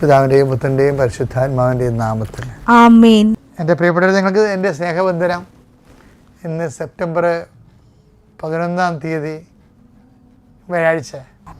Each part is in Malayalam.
പിതാവിന്റെയും പുത്രന്റെയും പരിശുദ്ധാത്മാവിന്റെയും നാമത്തിൽ. ആമേൻ. എന്റെ പ്രിയപ്പെട്ടവർ നിങ്ങൾക്ക് എന്റെ സ്നേഹബന്ധനം ഇന്ന് സെപ്റ്റംബർ പതിനൊന്നാം തീയതി വ്യാഴാഴ്ച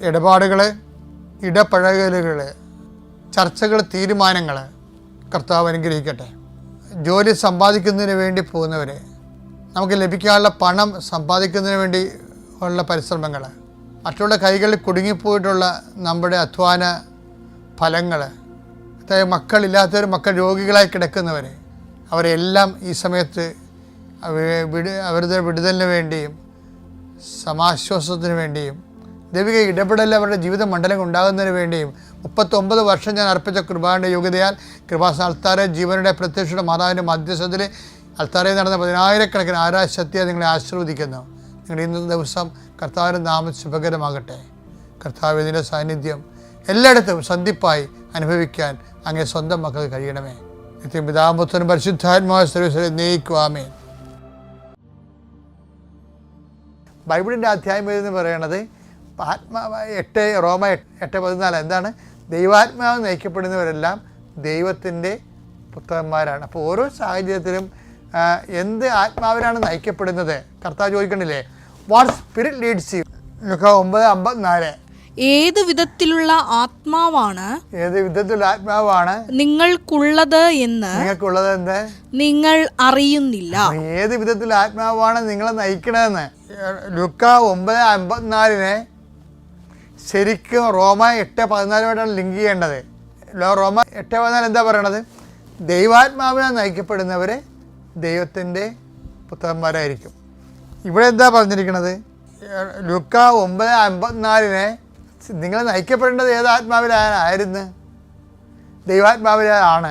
ഇടപാടുകൾ ഇടപഴകലുകൾ ചർച്ചകൾ തീരുമാനങ്ങൾ കർത്താവ് അനുഗ്രഹിക്കട്ടെ. ജോലി സമ്പാദിക്കുന്നതിന് വേണ്ടി പോകുന്നവർ നമുക്ക് ലഭിക്കാനുള്ള പണം സമ്പാദിക്കുന്നതിന് വേണ്ടി ഉള്ള പരിശ്രമങ്ങൾ മറ്റുള്ള കൈകളിൽ കുടുങ്ങിപ്പോയിട്ടുള്ള നമ്മുടെ അധ്വാന ഫലങ്ങൾ അതായത് മക്കളില്ലാത്തവർ മക്കൾ രോഗികളായി കിടക്കുന്നവർ അവരെല്ലാം ഈ സമയത്ത് അവരുടെ വിടുതലിന് വേണ്ടിയും സമാശ്വാസത്തിന് വേണ്ടിയും ദൈവിക ഇടപെടൽ അവരുടെ ജീവിത മണ്ഡലം ഉണ്ടാകുന്നതിന് വേണ്ടിയും മുപ്പത്തൊമ്പത് വർഷം ഞാൻ അർപ്പിച്ച കൃപാന്റെ യോഗ്യതയാൽ കൃപാസ അൾത്താരെ ജീവനുടെ പ്രത്യക്ഷയുടെ മാതാവിന്റെ മധ്യസ്ഥത്തിൽ അൾത്താരയിൽ നടന്ന പതിനായിരക്കണക്കിന് ആരാശക്തിയെ നിങ്ങളെ ആശീർവദിക്കുന്നു. നിങ്ങളുടെ ഇന്നത്തെ ദിവസം കർത്താവിന്റെ നാമം ശുഭകരമാകട്ടെ. കർത്താവ് ഇതിന്റെ സാന്നിധ്യം എല്ലായിടത്തും സന്ധിപ്പായി അനുഭവിക്കാൻ അങ്ങേ സ്വന്തം മക്കൾക്ക് കഴിയണമേ. നിത്യം പിതാമ്പുത്രനും പരിശുദ്ധാത്മാവ് സർവീസിനെ നയിക്കുവാമേ ബൈബിളിന്റെ അധ്യായം എന്ന് പറയുന്നത് ആത്മാവ് എട്ട് റോമ എട്ട് പതിനാല്. എന്താണ്? ദൈവാത്മാവ് നയിക്കപ്പെടുന്നവരെല്ലാം ദൈവത്തിന്റെ പുത്രന്മാരാണ്. അപ്പോൾ ഓരോ സാഹചര്യത്തിലും എന്ത് ആത്മാവിനാണ് നയിക്കപ്പെടുന്നത്? കർത്താവ് ചോദിക്കണില്ലേ? വാട്ട് സ്പിരിറ്റ് ലീഡ്സ് യു ലുക്ക ഒമ്പത് അമ്പത്തിനാല്. ഏത് വിധത്തിലുള്ള ആത്മാവാണ് ഏത് വിധത്തിലുള്ള ആത്മാവാണ്? നിങ്ങൾക്കുള്ളത് എന്ന് നിങ്ങൾക്കുള്ളത് എന്ത്? നിങ്ങൾ അറിയുന്നില്ല. ഏത് വിധത്തിലുള്ള ആത്മാവാണ് നിങ്ങളെ നയിക്കണതെന്ന്? ലുക്ക ഒമ്പത് അമ്പത്തിനാലിനെ ശരിക്കും റോമ എട്ട് പതിനാലുമായിട്ടാണ് ലിങ്ക് ചെയ്യേണ്ടത്. റോമ എട്ട് പതിനാല് എന്താ പറയണത്? ദൈവാത്മാവിനാൽ നയിക്കപ്പെടുന്നവരെ ദൈവത്തിന്റെ പുത്രന്മാരായിരിക്കും. ഇവിടെ എന്താ പറഞ്ഞിരിക്കുന്നത് ലുക്ക ഒമ്പത് അമ്പത്തിനാലിനെ നിങ്ങൾ നയിക്കപ്പെടേണ്ടത് ഏത് ആത്മാവിലായിരുന്നു ദൈവാത്മാവിലാണ്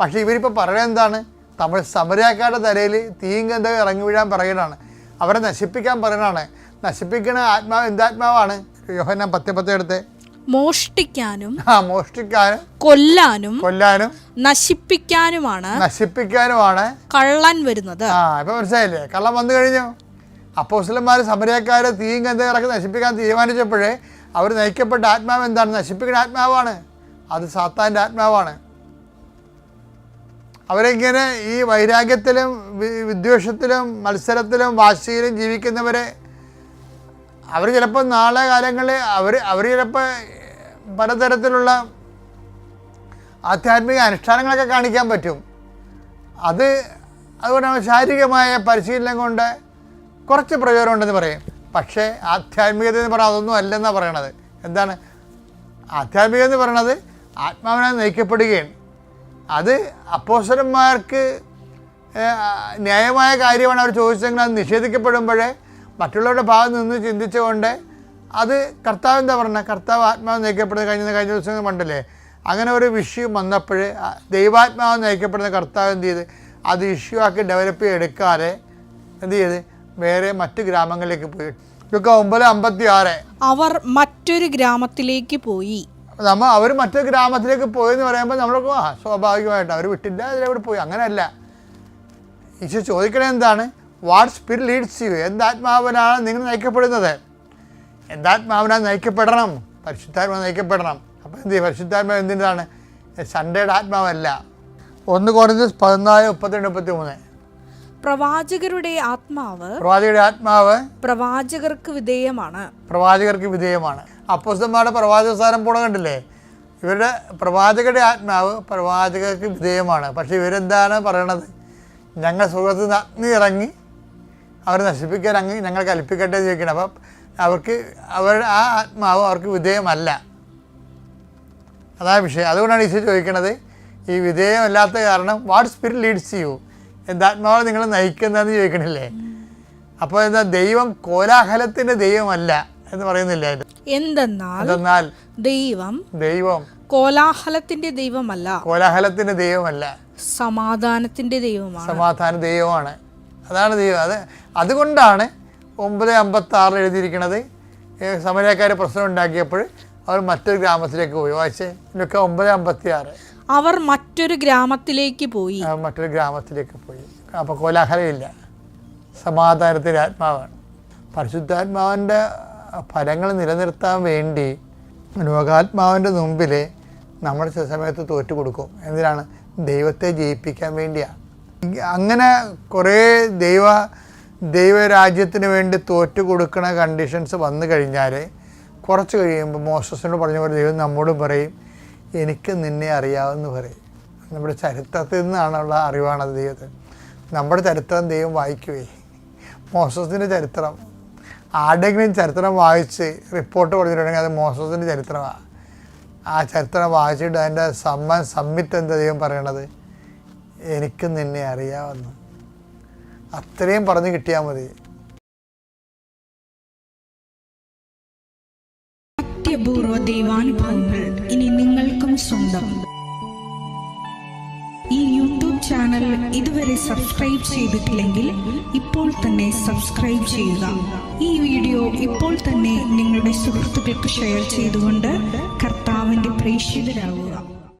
പക്ഷേ ഇവരിപ്പോൾ പറയുന്നത് എന്താണ്? തമിഴ് സമരക്കാരുടെ തലയിൽ തീയും ഗന്ധം ഇറങ്ങി വീഴാൻ പറയുന്നതാണ്. അവരെ നശിപ്പിക്കാൻ പറയുന്നതാണ്. നശിപ്പിക്കുന്ന ആത്മാവ് എന്താത്മാവാണ് യോഹന്നാൻ പത്ത് പത്ത് എടുത്തേ. മോഷ്ടിക്കാനും ആ മോഷ്ടിക്കാനും കൊല്ലാനും കൊല്ലാനും നശിപ്പിക്കാനുമാണ് നശിപ്പിക്കാനുമാണ്. കള്ളൻ വരുന്നത്. ആ ഇപ്പൊ മനസ്സിലായില്ലേ? കള്ളം വന്നു കഴിഞ്ഞു. അപ്പോസ്ലന്മാർ സമരക്കാരെ തീയും കന്തകളൊക്കെ നശിപ്പിക്കാൻ തീരുമാനിച്ചപ്പോഴേ അവർ നയിക്കപ്പെട്ട ആത്മാവ് എന്താണ്? നശിപ്പിക്കുന്ന ആത്മാവാണ്. അത് സാത്താന്റെ ആത്മാവാണ്. അവരിങ്ങനെ ഈ വൈരാഗ്യത്തിലും വിദ്വേഷത്തിലും മത്സരത്തിലും വാശിയിലും ജീവിക്കുന്നവരെ അവർ ചിലപ്പോൾ നാളെ കാലങ്ങളിൽ അവർ അവർ ചിലപ്പോൾ പലതരത്തിലുള്ള ആധ്യാത്മിക അനുഷ്ഠാനങ്ങളൊക്കെ കാണിക്കാൻ പറ്റും. അത് അതുകൊണ്ടാണ് ശാരീരികമായ പരിശീലനം കൊണ്ട് കുറച്ച് പ്രയോജനം ഉണ്ടെന്ന് പറയും. പക്ഷേ ആധ്യാത്മികത എന്ന് പറഞ്ഞാൽ അതൊന്നും അല്ലെന്നാണ് പറയണത്. എന്താണ്? ആധ്യാത്മികത എന്ന് പറയണത് ആത്മാവിനെ നയിക്കപ്പെടുകയാണ്. അത് അപ്പോസരന്മാർക്ക് ന്യായമായ കാര്യമാണ് അവർ ചോദിച്ചെങ്കിൽ അത് നിഷേധിക്കപ്പെടുമ്പോഴേ മറ്റുള്ളവരുടെ ഭാഗത്ത് നിന്ന് ചിന്തിച്ചുകൊണ്ട് അത് കർത്താവ് എന്താ പറഞ്ഞത് കർത്താവ് ആത്മാവ് നയിക്കപ്പെടുന്നത് കഴിഞ്ഞ കഴിഞ്ഞ ദിവസങ്ങൾ കണ്ടല്ലേ? അങ്ങനെ ഒരു വിഷയം വന്നപ്പോൾ ദൈവാത്മാവ് നയിക്കപ്പെടുന്ന കർത്താവ് എന്ത് ചെയ്ത്? അത് ഇഷ്യൂ ആക്കി ഡെവലപ്പ് ചെയ്തെടുക്കാതെ എന്ത് ചെയ്ത്? വേറെ മറ്റു ഗ്രാമങ്ങളിലേക്ക് പോയി. ഇതൊക്കെ ഒമ്പത് അമ്പത്തി ആറ് അവർ മറ്റൊരു ഗ്രാമത്തിലേക്ക് പോയി. നമ്മൾ അവർ മറ്റൊരു ഗ്രാമത്തിലേക്ക് പോയെന്ന് പറയുമ്പോൾ നമ്മൾക്ക് സ്വാഭാവികമായിട്ട് അവർ വിട്ടില്ല അതിലവിടെ പോയി. അങ്ങനെയല്ല. ഈശോ ചോദിക്കണേ എന്താണ്? വാട്ട് സ്പിരിറ്റ് ലീഡ്സ് യു എന്താത്മാവിനാണ് നിങ്ങൾ നയിക്കപ്പെടുന്നത്? എന്താത്മാവിനാണ് നയിക്കപ്പെടണം? പരിശുദ്ധാത്മാവ് നയിക്കപ്പെടണം. അപ്പോൾ എന്ത് പരിശുദ്ധാത്മാവ് എന്തിനാണ്? സൺഡേയുടെ ആത്മാവല്ല. ഒന്ന് കുറഞ്ഞ് പതിനാല് മുപ്പത്തിരണ്ട് മുപ്പത്തി മൂന്ന് പ്രവാചകരുടെ ആത്മാവ് പ്രവാചകരുടെ ആത്മാവ് പ്രവാചകർക്ക് വിധേയമാണ്. പ്രവാചകർക്ക് വിധേയമാണ്. അപ്പോസ്തന്മാരുടെ പ്രവാചക സ്ഥാനം പോണ കണ്ടില്ലേ? ഇവരുടെ പ്രവാചകരുടെ ആത്മാവ് പ്രവാചകർക്ക് വിധേയമാണ്. പക്ഷേ ഇവരെന്താണ് പറയണത്? ഞങ്ങൾ സുഖത്ത് നിന്ന് അഗ്നി ഇറങ്ങി അവരെ നശിപ്പിക്കാൻ അങ്ങ് ഞങ്ങൾ കൽപ്പിക്കട്ടെ എന്ന് ചോദിക്കണം. അപ്പം അവർക്ക് അവർ ആ ആത്മാവ് അവർക്ക് വിധേയമല്ല. അതാണ് വിഷയം. അതുകൊണ്ടാണ് ഈശോ ചോദിക്കണത് ഈ വിധേയമല്ലാത്ത കാരണം വാട്ട് സ്പിരിറ്റ് ലീഡ്സ് യു എന്താത്മാവാണ് നിങ്ങൾ നയിക്കുന്നതെന്ന് ചോദിക്കണില്ലേ? അപ്പോൾ എന്താ ദൈവം കോലാഹലത്തിന്റെ ദൈവമല്ല എന്ന് പറയുന്നില്ല? എന്തെന്നാൽ എന്തെന്നാൽ ദൈവം ദൈവം കോലാഹലത്തിന്റെ ദൈവമല്ല. കോലാഹലത്തിന്റെ ദൈവമല്ല. സമാധാനത്തിന്റെ ദൈവമാണ്. സമാധാന ദൈവമാണ്. അതാണ് ദൈവം. അത് അതുകൊണ്ടാണ് ഒമ്പത് അമ്പത്തി ആറിൽ എഴുതിയിരിക്കുന്നത് സമരക്കാർ പ്രശ്നം ഉണ്ടാക്കിയപ്പോൾ അവർ മറ്റൊരു ഗ്രാമത്തിലേക്ക് പോയി. വായിച്ചേ ഇതൊക്കെ ഒമ്പത് അമ്പത്തി ആറ് അവർ മറ്റൊരു ഗ്രാമത്തിലേക്ക് പോയി. അവർ മറ്റൊരു ഗ്രാമത്തിലേക്ക് പോയി. അപ്പോൾ കോലാഹലമില്ല. സമാധാനത്തിന്റെ ആത്മാവാണ്. പരിശുദ്ധാത്മാവിന്റെ ഫലങ്ങൾ നിലനിർത്താൻ വേണ്ടി ലോകാത്മാവിന്റെ മുമ്പിൽ നമ്മൾ ചില സമയത്ത് തോറ്റു കൊടുക്കും എന്തിനാണ്? ദൈവത്തെ ജയിപ്പിക്കാൻ വേണ്ടിയാണ്. അങ്ങനെ കുറേ ദൈവ ദൈവരാജ്യത്തിന് വേണ്ടി തോറ്റു കൊടുക്കുന്ന കണ്ടീഷൻസ് വന്നു കഴിഞ്ഞാൽ കുറച്ച് കഴിയുമ്പോൾ മോശസിനോട് പറഞ്ഞ പോലെ ദൈവം നമ്മോട് പറയും എനിക്ക് നിന്നെ അറിയാമെന്ന് പറയും. നമ്മുടെ ചരിത്രത്തിൽ നിന്നാണുള്ള അറിവാണത് ദൈവത്തിന്. നമ്മുടെ ചരിത്രം ദൈവം വായിക്കുകയെ മോസസിന്റെ ചരിത്രം. ആരുടെങ്കിലും ചരിത്രം വായിച്ച് റിപ്പോർട്ട് കൊടുത്തിട്ടുണ്ടെങ്കിൽ അത് മോസസിന്റെ ചരിത്രമാണ് ആ ചരിത്രം വായിച്ചിട്ട് അതിന്റെ സമ്മ സമ്മിറ്റ് എന്താ ദൈവം പറയണത്? എനിക്ക് നിന്നെ അറിയാമെന്ന് അത്രയും പറഞ്ഞു കിട്ടിയാൽ മതി. അത്യപൂർവ ദൈവാനുഭവങ്ങൾ ഇനി നിങ്ങൾക്കും സ്വന്തം. ഈ യൂട്യൂബ് ചാനൽ ഇതുവരെ സബ്സ്ക്രൈബ് ചെയ്തിട്ടില്ലെങ്കിൽ ഇപ്പോൾ തന്നെ സബ്സ്ക്രൈബ് ചെയ്യുക. ഈ വീഡിയോ ഇപ്പോൾ തന്നെ നിങ്ങളുടെ സുഹൃത്തുക്കൾക്ക് ഷെയർ ചെയ്തുകൊണ്ട് കർത്താവിന്റെ പ്രേക്ഷിതരാകുക